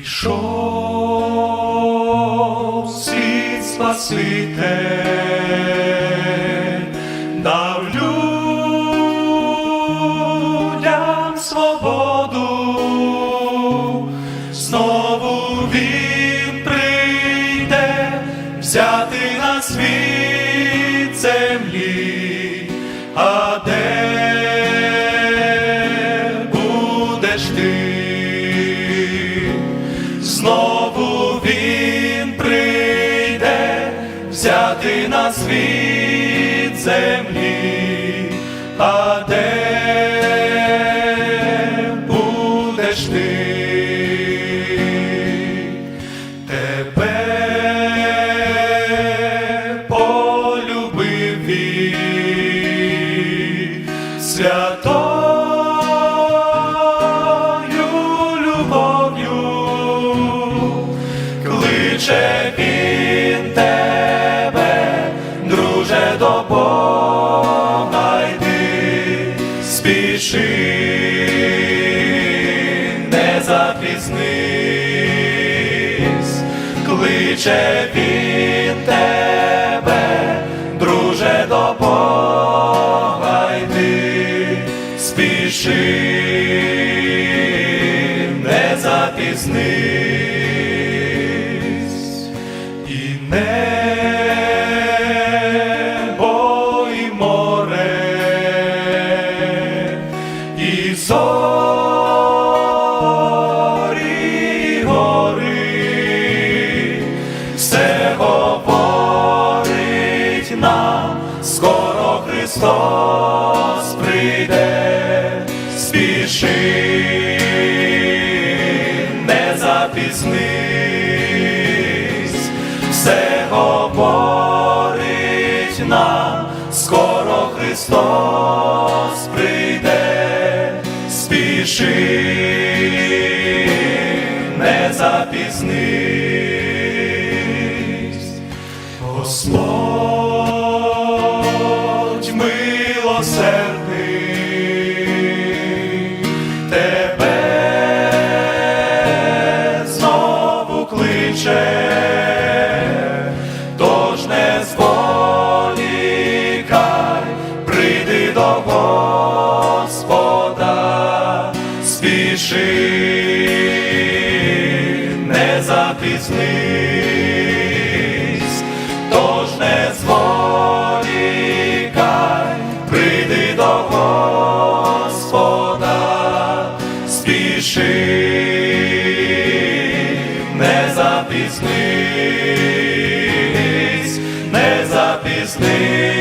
Прийшов світ Спаситель, дав людям свободу, знову він прийде взяти на світ Знову він прийде взяти на світ землі, а де будеш ти? Кличе він тебе, друже до Бога йди, спіши, не запізнись, кличе він тебе, друже до Бога йди, спіши, не запізнись, і зорі, гори, все говорить нам, скоро Христос прийде, спіши, не запізнись, все говорить нам, скоро Христос прийде, спіши, не запізнись, Господь милосердний, тебе знову кличе, тож не зволікай, прийди до Господа, запізнись, тож не зволікай, прийди до Господа, спіши, не запізнись, не запізнись.